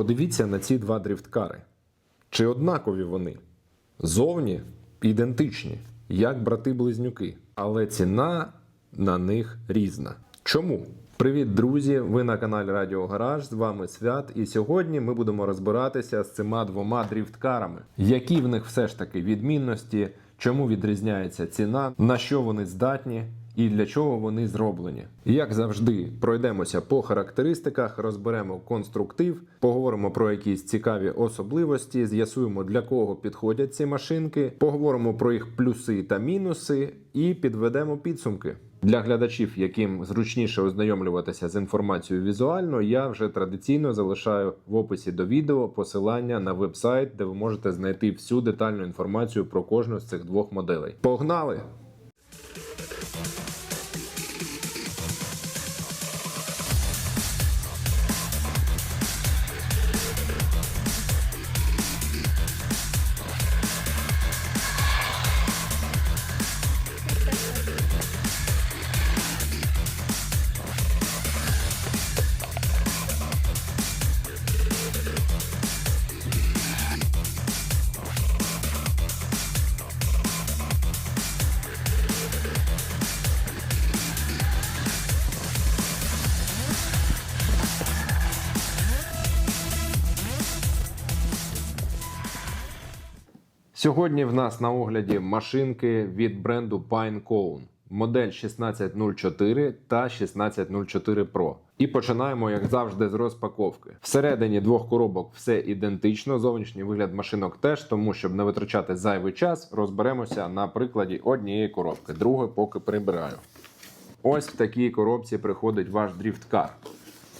Подивіться на ці два дрифткари. Чи однакові вони? Зовні ідентичні, як брати-близнюки, але ціна на них різна. Чому? Привіт, друзі! Ви на каналі Радіо Гараж. З вами Свят. І сьогодні ми будемо розбиратися з цими двома дрифткарами. Які в них все ж таки відмінності, чому відрізняється ціна, на що вони здатні і для чого вони зроблені. Як завжди, пройдемося по характеристиках, розберемо конструктив, поговоримо про якісь цікаві особливості, з'ясуємо для кого підходять ці машинки, поговоримо про їх плюси та мінуси і підведемо підсумки. Для глядачів, яким зручніше ознайомлюватися з інформацією візуально, я вже традиційно залишаю в описі до відео посилання на вебсайт, де ви можете знайти всю детальну інформацію про кожну з цих двох моделей. Погнали! Сьогодні в нас на огляді машинки від бренду Pinecone. Модель 1604 та 1604 Pro. І починаємо, як завжди, з розпаковки. Всередині двох коробок все ідентично. Зовнішній вигляд машинок теж, тому щоб не витрачати зайвий час, розберемося на прикладі однієї коробки. Другої поки прибираю. Ось в такій коробці приходить ваш дріфткар.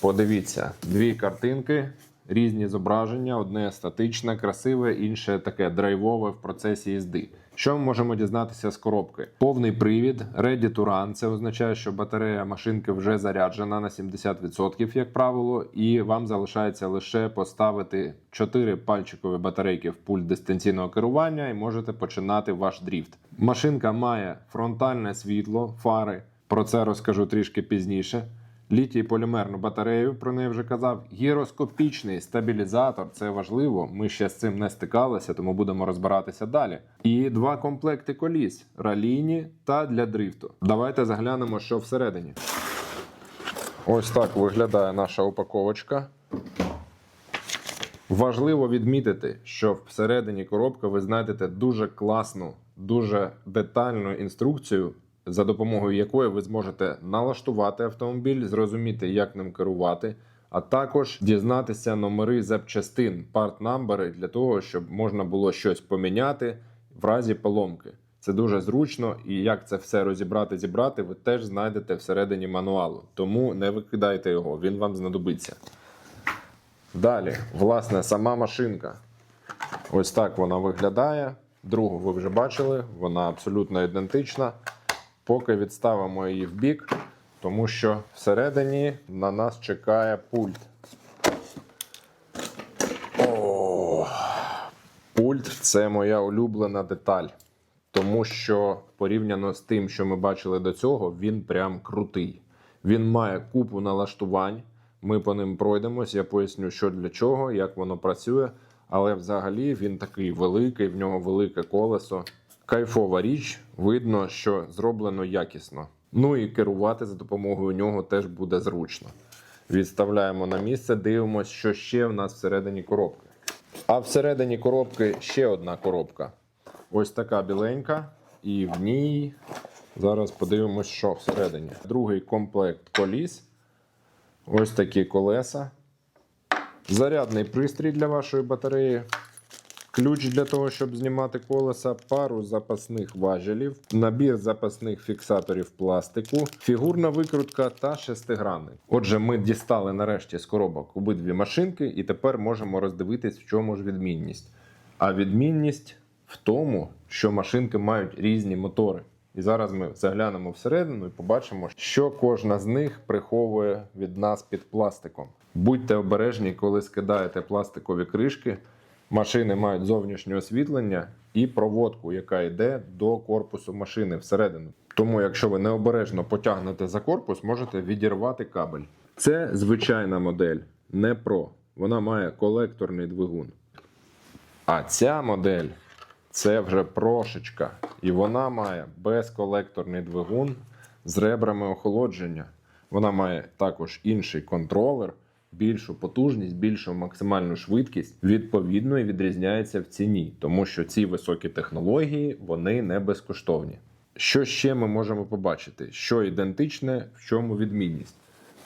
Подивіться, дві картинки, різні зображення, одне статичне, красиве, інше таке драйвове в процесі їзди. Що ми можемо дізнатися з коробки? Повний привід, ready to run. Це означає, що батарея машинки вже заряджена на 70%, як правило, і вам залишається лише поставити 4 пальчикові батарейки в пульт дистанційного керування і можете починати ваш дріфт. Машинка має фронтальне світло, фари. Про це розкажу трішки пізніше. Літій полімерну батарею, про неї вже казав. Гіроскопічний стабілізатор, це важливо. Ми ще з цим не стикалися, тому будемо розбиратися далі. І два комплекти коліс ралійні та для дрифту. Давайте заглянемо, що всередині. Ось так виглядає наша упаковочка. Важливо відмітити, що всередині коробки ви знайдете дуже класну, дуже детальну інструкцію, за допомогою якої ви зможете налаштувати автомобіль, зрозуміти, як ним керувати, а також дізнатися номери запчастин, парт-намбери для того, щоб можна було щось поміняти в разі поломки. Це дуже зручно, і як це все розібрати, зібрати, ви теж знайдете всередині мануалу. Тому не викидайте його, він вам знадобиться. Далі, власне, сама машинка. Ось так вона виглядає. Другу ви вже бачили, вона абсолютно ідентична. Поки відставимо її в бік, тому що всередині на нас чекає пульт. О, пульт це моя улюблена деталь. Тому що порівняно з тим, що ми бачили до цього, він прям крутий. Він має купу налаштувань. Ми по ним пройдемось. Я поясню, що для чого, як воно працює. Але взагалі він такий великий, в нього велике колесо. Кайфова річ, видно, що зроблено якісно. Ну і керувати за допомогою нього теж буде зручно. Відставляємо на місце, дивимося, що ще в нас всередині коробки. А всередині коробки ще одна коробка. Ось така біленька, і в ній зараз подивимось, що всередині. Другий комплект коліс. Ось такі колеса. Зарядний пристрій для вашої батареї. Ключ для того, щоб знімати колеса, пару запасних важелів, набір запасних фіксаторів пластику, фігурна викрутка та шестигранник. Отже, ми дістали нарешті з коробок обидві машинки, і тепер можемо роздивитись, в чому ж відмінність. А відмінність в тому, що машинки мають різні мотори. І зараз ми заглянемо всередину і побачимо, що кожна з них приховує від нас під пластиком. Будьте обережні, коли скидаєте пластикові кришки. Машини мають зовнішнє освітлення і проводку, яка йде до корпусу машини всередину. Тому, якщо ви необережно потягнете за корпус, можете відірвати кабель. Це звичайна модель, не Pro. вона має колекторний двигун. А ця модель це вже прошечка. І вона має безколекторний двигун з ребрами охолодження. Вона має також інший контролер, більшу потужність, більшу максимальну швидкість. Відповідно, і відрізняється в ціні, тому що ці високі технології вони не безкоштовні. Що ще ми можемо побачити? Що ідентичне, в чому відмінність?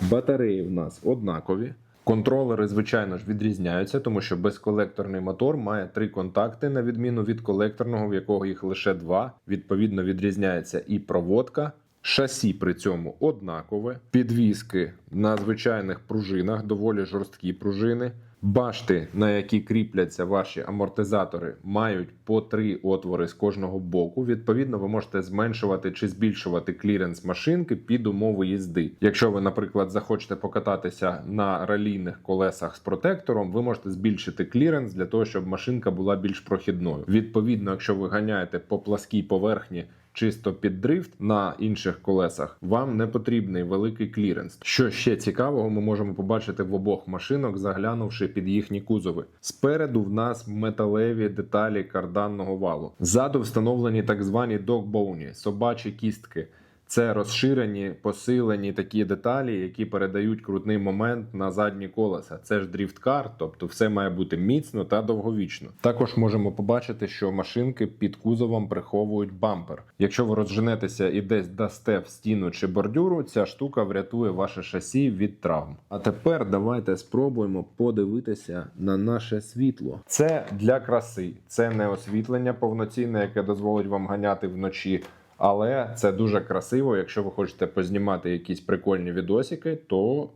Батареї в нас однакові. Контролери, звичайно ж, відрізняються, тому що безколекторний мотор має три контакти, на відміну від колекторного, в якого їх лише два. Відповідно, відрізняється і проводка. Шасі при цьому однакове, підвіски на звичайних пружинах, доволі жорсткі пружини. Башти, на які кріпляться ваші амортизатори, мають по три отвори з кожного боку. Відповідно, ви можете зменшувати чи збільшувати кліренс машинки під умови їзди. Якщо ви, наприклад, захочете покататися на ралійних колесах з протектором, ви можете збільшити кліренс для того, щоб машинка була більш прохідною. Відповідно, якщо ви ганяєте по пласкій поверхні чисто під дрифт на інших колесах, вам не потрібний великий кліренс. Що ще цікавого, ми можемо побачити в обох машинок, заглянувши під їхні кузови. Спереду в нас металеві деталі карданного валу. Ззаду встановлені так звані докбоуні, собачі кістки. Це розширені, посилені такі деталі, які передають крутний момент на задні колеса. Це ж дріфткар, тобто все має бути міцно та довговічно. Також можемо побачити, що машинки під кузовом приховують бампер. Якщо ви розженетеся і десь дасте в стіну чи бордюру, ця штука врятує ваше шасі від травм. А тепер давайте спробуємо подивитися на наше світло. Це для краси, це не освітлення повноцінне, яке дозволить вам ганяти вночі. Але це дуже красиво. Якщо ви хочете познімати якісь прикольні відосики, то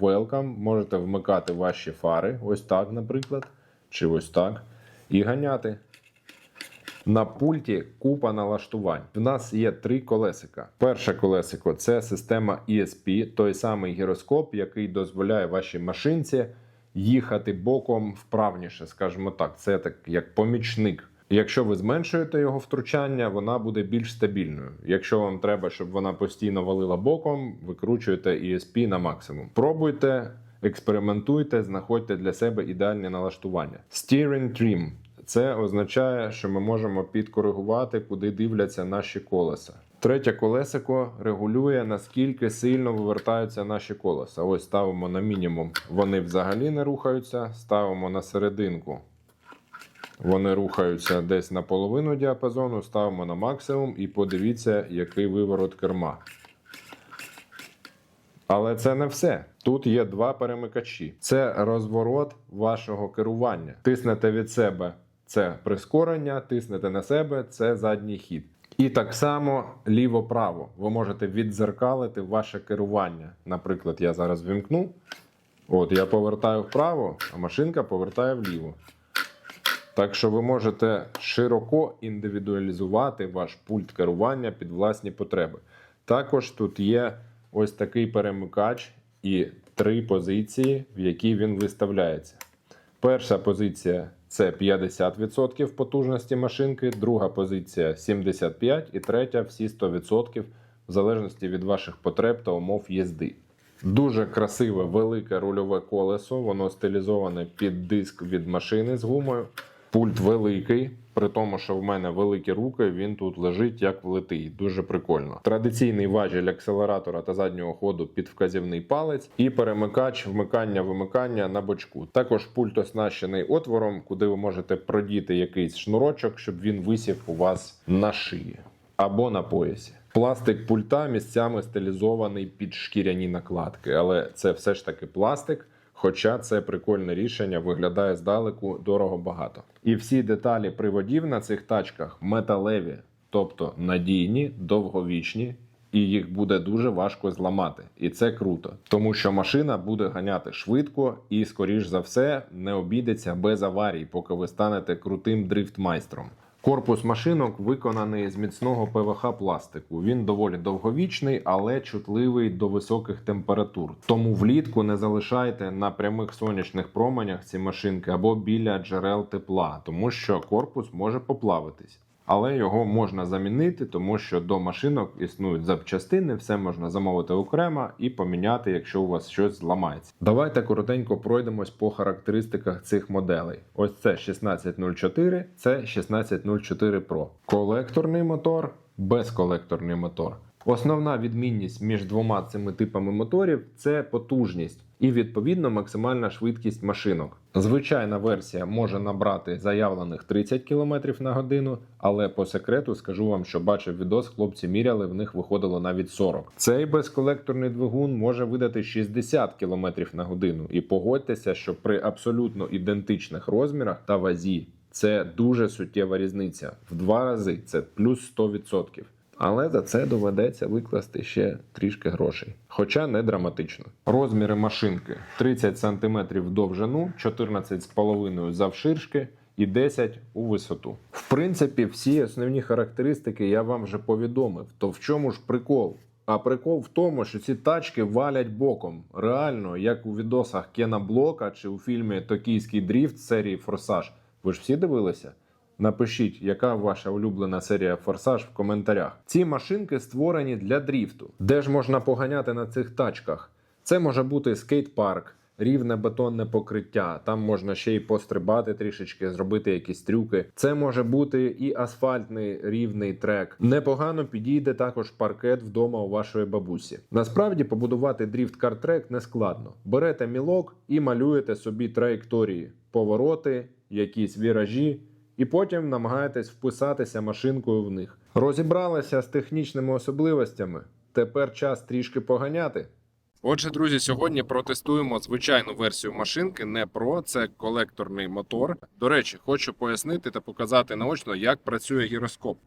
welcome, можете вмикати ваші фари, ось так, наприклад, чи ось так, і ганяти. На пульті купа налаштувань. В нас є три колесика. Перше колесико це система ESP, той самий гіроскоп, який дозволяє вашій машинці їхати боком вправніше, скажімо так. Це так як помічник. Якщо ви зменшуєте його втручання, вона буде більш стабільною. Якщо вам треба, щоб вона постійно валила боком, викручуєте ESP на максимум. Пробуйте, експериментуйте, знаходьте для себе ідеальне налаштування. Steering trim – це означає, що ми можемо підкоригувати, куди дивляться наші колеса. Третє колесико регулює наскільки сильно вивертаються наші колеса. Ось ставимо на мінімум, вони взагалі не рухаються. Ставимо на серединку. Вони рухаються десь на половину діапазону, ставимо на максимум і подивіться, який виворот керма. Але це не все. Тут є два перемикачі. Це розворот вашого керування. Тиснете від себе це прискорення, тиснете на себе це задній хід. І так само ліво-право. Ви можете віддзеркалити ваше керування. Наприклад, я зараз вімкну. От я повертаю вправо, а машинка повертає вліво. Так що ви можете широко індивідуалізувати ваш пульт керування під власні потреби. Також тут є ось такий перемикач і три позиції, в які він виставляється. Перша позиція це 50% потужності машинки, друга позиція 75% і третя всі 100% в залежності від ваших потреб та умов їзди. Дуже красиве велике рульове колесо, воно стилізоване під диск від машини з гумою. Пульт великий, при тому, що в мене великі руки, він тут лежить як влитий. Дуже прикольно. Традиційний важіль акселератора та заднього ходу під вказівний палець і перемикач вмикання-вимикання на бочку. Також пульт оснащений отвором, куди ви можете продіти якийсь шнурочок, щоб він висів у вас на шиї або на поясі. Пластик пульта місцями стилізований під шкіряні накладки, але це все ж таки пластик. Хоча це прикольне рішення виглядає здалеку дорого багато. І всі деталі приводів на цих тачках металеві, тобто надійні, довговічні, і їх буде дуже важко зламати. І це круто, тому що машина буде ганяти швидко і, скоріш за все, не обійдеться без аварій, поки ви станете крутим дрифтмайстром. Корпус машинок виконаний з міцного ПВХ пластику. Він доволі довговічний, але чутливий до високих температур. Тому влітку не залишайте на прямих сонячних променях ці машинки або біля джерел тепла, тому що корпус може поплавитись. Але його можна замінити, тому що до машинок існують запчастини, все можна замовити окремо і поміняти, якщо у вас щось зламається. Давайте коротенько пройдемось по характеристиках цих моделей. Ось це 1604, це 1604 Pro. Колекторний мотор, безколекторний мотор. Основна відмінність між двома цими типами моторів це потужність і відповідно максимальна швидкість машинок. Звичайна версія може набрати заявлених 30 км на годину, але по секрету скажу вам, що бачив відос, хлопці міряли, в них виходило навіть 40. Цей безколекторний двигун може видати 60 км на годину. І погодьтеся, що при абсолютно ідентичних розмірах та вазі це дуже суттєва різниця. В два рази це плюс 100%. Але за це доведеться викласти ще трішки грошей. Хоча не драматично. Розміри машинки 30 см довжину, 14,5 завширшки і 10 у висоту. В принципі, всі основні характеристики я вам вже повідомив. То в чому ж прикол? А прикол в тому, що ці тачки валять боком. Реально, як у відосах Кена Блока чи у фільмі Токійський дріфт серії Форсаж. Ви ж всі дивилися? Напишіть, яка ваша улюблена серія Форсаж в коментарях. Ці машинки створені для дріфту. Де ж можна поганяти на цих тачках? Це може бути скейт-парк, рівне бетонне покриття. Там можна ще й пострибати трішечки, зробити якісь трюки. Це може бути і асфальтний рівний трек. Непогано підійде також паркет вдома у вашої бабусі. Насправді побудувати дріфт-кар-трек не складно. Берете мілок і малюєте собі траєкторії, повороти, якісь віражі і потім намагаєтесь вписатися машинкою в них. Розібралися з технічними особливостями. Тепер час трішки поганяти. Отже, друзі, сьогодні протестуємо звичайну версію машинки, не Pro, це колекторний мотор. До речі, хочу пояснити та показати наочно, як працює гіроскоп.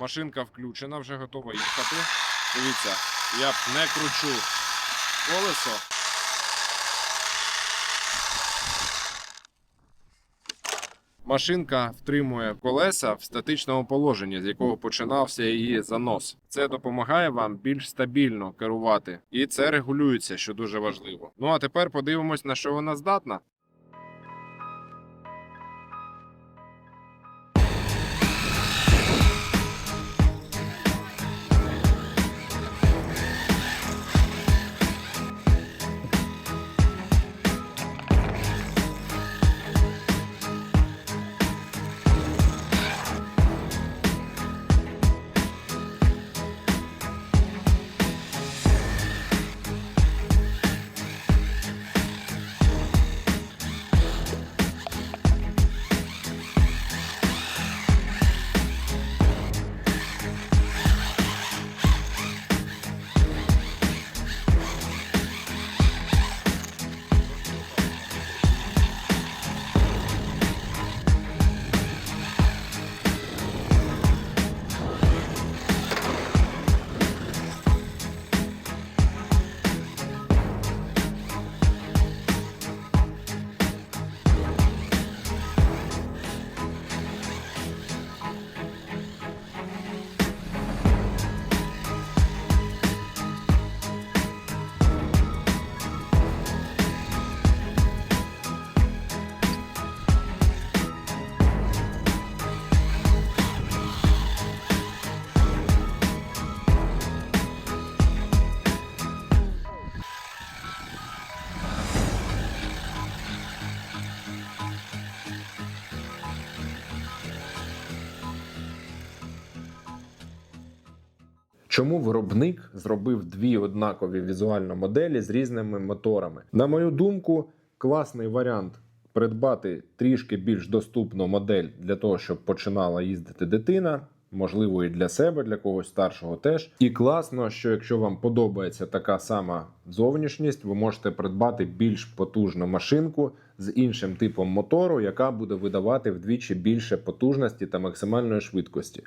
Машинка включена, вже готова їхати. Дивіться, я не кручу колесо. Машинка втримує колеса в статичному положенні, з якого починався її занос. Це допомагає вам більш стабільно керувати, і це регулюється, що дуже важливо. Ну а тепер подивимось, на що вона здатна. Чому виробник зробив дві однакові візуально моделі з різними моторами? На мою думку, класний варіант придбати трішки більш доступну модель для того, щоб починала їздити дитина. Можливо, і для себе, для когось старшого теж. І класно, що якщо вам подобається така сама зовнішність, ви можете придбати більш потужну машинку з іншим типом мотору, яка буде видавати вдвічі більше потужності та максимальної швидкості.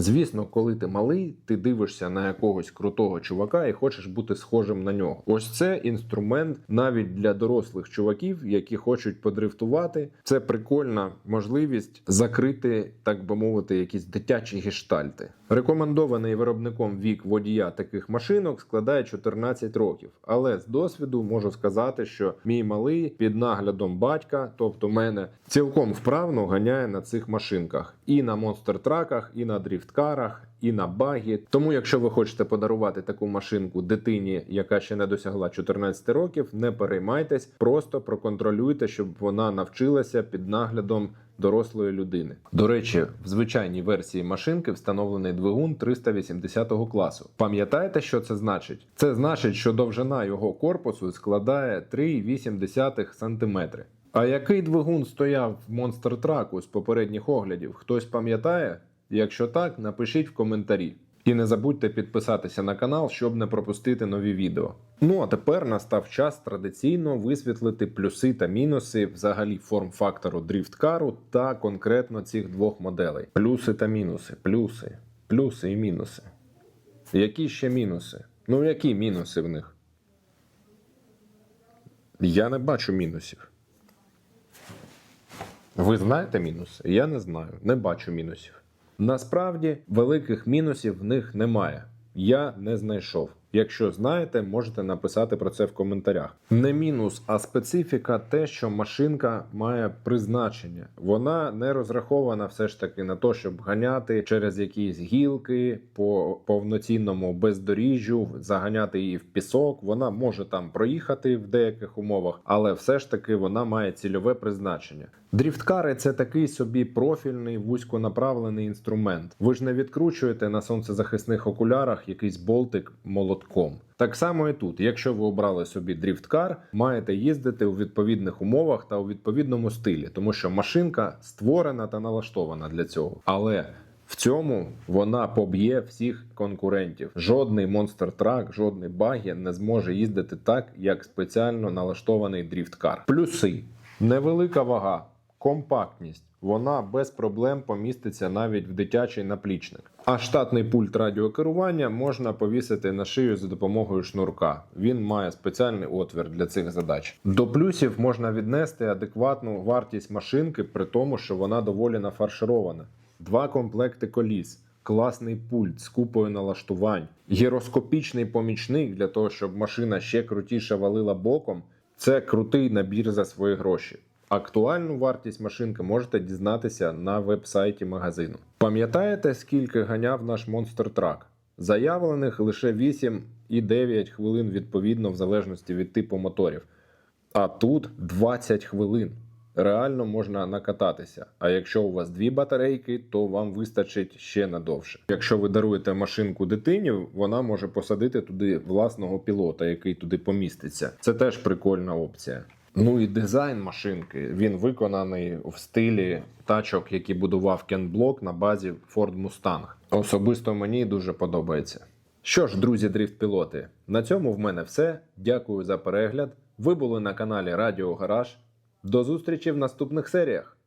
Звісно, коли ти малий, ти дивишся на якогось крутого чувака і хочеш бути схожим на нього. Ось це інструмент навіть для дорослих чуваків, які хочуть подрифтувати. Це прикольна можливість закрити, так би мовити, якісь дитячі гештальти. Рекомендований виробником вік водія таких машинок складає 14 років. Але з досвіду можу сказати, що мій малий під наглядом батька, тобто мене, цілком вправно ганяє на цих машинках і на монстр-траках, і на дріфткарах, і на багі. Тому, якщо ви хочете подарувати таку машинку дитині, яка ще не досягла 14 років, не переймайтесь, просто проконтролюйте, щоб вона навчилася під наглядом дорослої людини. До речі, в звичайній версії машинки встановлений двигун 380 класу. Пам'ятаєте, що це значить? Це значить, що довжина його корпусу складає 3,8 см. А який двигун стояв в Monster Truck з попередніх оглядів? Хтось пам'ятає? Якщо так, напишіть в коментарі. І не забудьте підписатися на канал, щоб не пропустити нові відео. Ну а тепер настав час традиційно висвітлити плюси та мінуси взагалі форм-фактору дріфткару та конкретно цих двох моделей. Плюси та мінуси, плюси, плюси і мінуси. Які ще мінуси? Ну які мінуси в них? Я не бачу мінусів. Ви знаєте мінуси? Я не знаю, не бачу мінусів. Насправді великих мінусів в них немає. Я не знайшов. Якщо знаєте, можете написати про це в коментарях. Не мінус, а специфіка те, що машинка має призначення. Вона не розрахована все ж таки на те, щоб ганяти через якісь гілки по повноцінному бездоріжжю, заганяти її в пісок. Вона може там проїхати в деяких умовах, але все ж таки вона має цільове призначення. Дріфткари це такий собі профільний вузьконаправлений інструмент. Ви ж не відкручуєте на сонцезахисних окулярах якийсь болтик молотком. Так само і тут, якщо ви обрали собі дріфткар, маєте їздити у відповідних умовах та у відповідному стилі, тому що машинка створена та налаштована для цього. Але в цьому вона поб'є всіх конкурентів. Жодний монстр трак, жодний багі не зможе їздити так, як спеціально налаштований дріфткар. Плюси: невелика вага, компактність. Вона без проблем поміститься навіть в дитячий наплічник. А штатний пульт радіокерування можна повісити на шию за допомогою шнурка. Він має спеціальний отвір для цих задач. До плюсів можна віднести адекватну вартість машинки, при тому, що вона доволі нафарширована. Два комплекти коліс. Класний пульт з купою налаштувань, гіроскопічний помічник для того, щоб машина ще крутіше валила боком. Це крутий набір за свої гроші. Актуальну вартість машинки можете дізнатися на веб-сайті магазину. Пам'ятаєте, скільки ганяв наш Monster Truck? Заявлених лише 8 і 9 хвилин відповідно в залежності від типу моторів. А тут 20 хвилин. Реально можна накататися. А якщо у вас дві батарейки, то вам вистачить ще надовше. Якщо ви даруєте машинку дитині, вона може посадити туди власного пілота, який туди поміститься. Це теж прикольна опція. Ну і дизайн машинки він виконаний в стилі тачок, які будував Кен Блок на базі Ford Mustang. Особисто мені дуже подобається. Що ж, друзі, дріфт-пілоти, на цьому в мене все. Дякую за перегляд. Ви були на каналі Радіо Гараж. До зустрічі в наступних серіях.